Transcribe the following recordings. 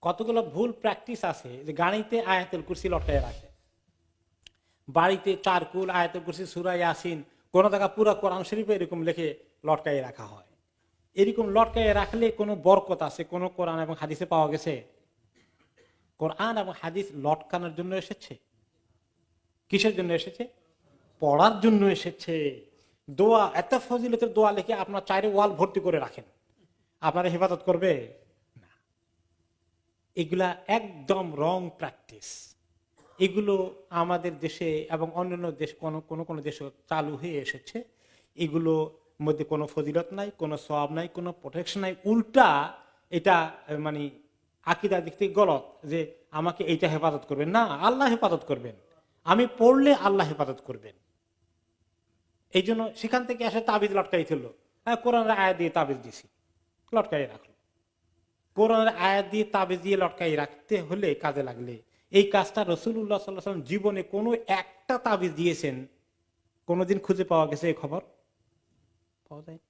কতগুলো ভুল প্র্যাকটিস আছে যে গাড়িতে আয়াতুল কুরসি লটকায় রাখে? বাড়িতে চারকুল আয়াতুল কুরসি সুরাই আসিন কোন জায়গা পুরো কোরআন শরীফে এরকম লিখে লটকাই রাখা হয়। এরকম লটকাই রাখলে কোনো বরকত আছে? কোন কোরআন এবং হাদিসে পাওয়া গেছে? কোরআন এবং হাদিস লটকানোর জন্য এসেছে? কিসের জন্য এসেছে? পড়ার জন্য এসেছে। দোয়া, এত ফজিলতের দোয়া লিখে আপনার চাইরে ওয়াল ভর্তি করে রাখেন। আপনারা হেফাজত করবে? এগুলা একদম রং প্র্যাকটিস এগুলো আমাদের দেশে এবং অন্যান্য দেশ, কোনো কোনো কোনো দেশে চালু হয়ে এসেছে। এগুলো মধ্যে কোনো ফজিলত নাই, কোনো সব নাই, কোনো প্রোটেকশন নাই। উল্টা এটা মানে আকিদার দিক থেকে গলত যে আমাকে এইটা হেফাজত করবেন। না, আল্লাহ হেফাজত করবেন। আমি পড়লে আল্লাহ হেফাজত করবেন। এই জন্য সেখান থেকে এসে তাবিজ লটকাই ছিল হ্যাঁ কোরআনের আয়াত দিয়ে তাবিজ দিছি। লটকাই রাখল। কোরআনের আয়াত দিয়ে তাবিজ দিয়ে লটকাই রাখতে হলে কাজে লাগলে। এই কাজটা রসুল্লাহ সাল্লাম জীবনে কোনো একটা তাবিজ দিয়েছেন। কোনোদিন খুঁজে পাওয়া গেছে এই খবর? পাওয়া যায়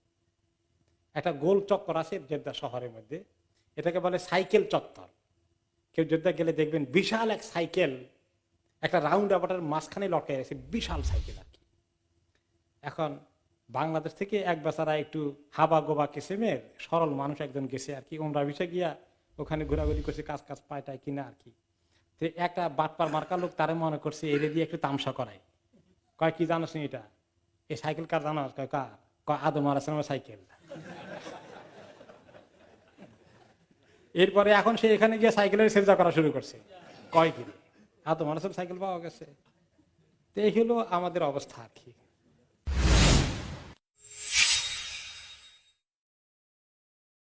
একটা গোল চক্কর আছে জেদ্দা শহরের মধ্যে। এটাকে বলে সাইকেল চত্বর। কেউ জেদ্দা গেলে দেখবেন বিশাল এক সাইকেল একটা রাউন্ড আবাটার মাঝখানে লটকাই আছে বিশাল সাইকেল আর কি। এখন বাংলাদেশ থেকে এক বেচারা একটু হাবা গোবা কিসেমের সরল মানুষ একজন গেছে আর কি। ওমরা বিষে গিয়া ওখানে ঘোরাঘুরি করছে, কাজ কাজ পায়টায় কিনা আর কি। তো একটা বাটপার মার্কা লোক তারে মনে করছে এদের দিয়ে একটু তামসা করায়। কয়, কি জানোস এটা? এই সাইকেল কার জানোস? কয়, কার? কয়, আদম আলাইসলামের সাইকেল। এরপরে এখন সে এখানে গিয়ে সাইকেলের সেজা করা শুরু করছে। কয় কি আদম আলাইসলাম সাইকেল পাওয়া গেছে। তো এই হলো আমাদের অবস্থা আর কি।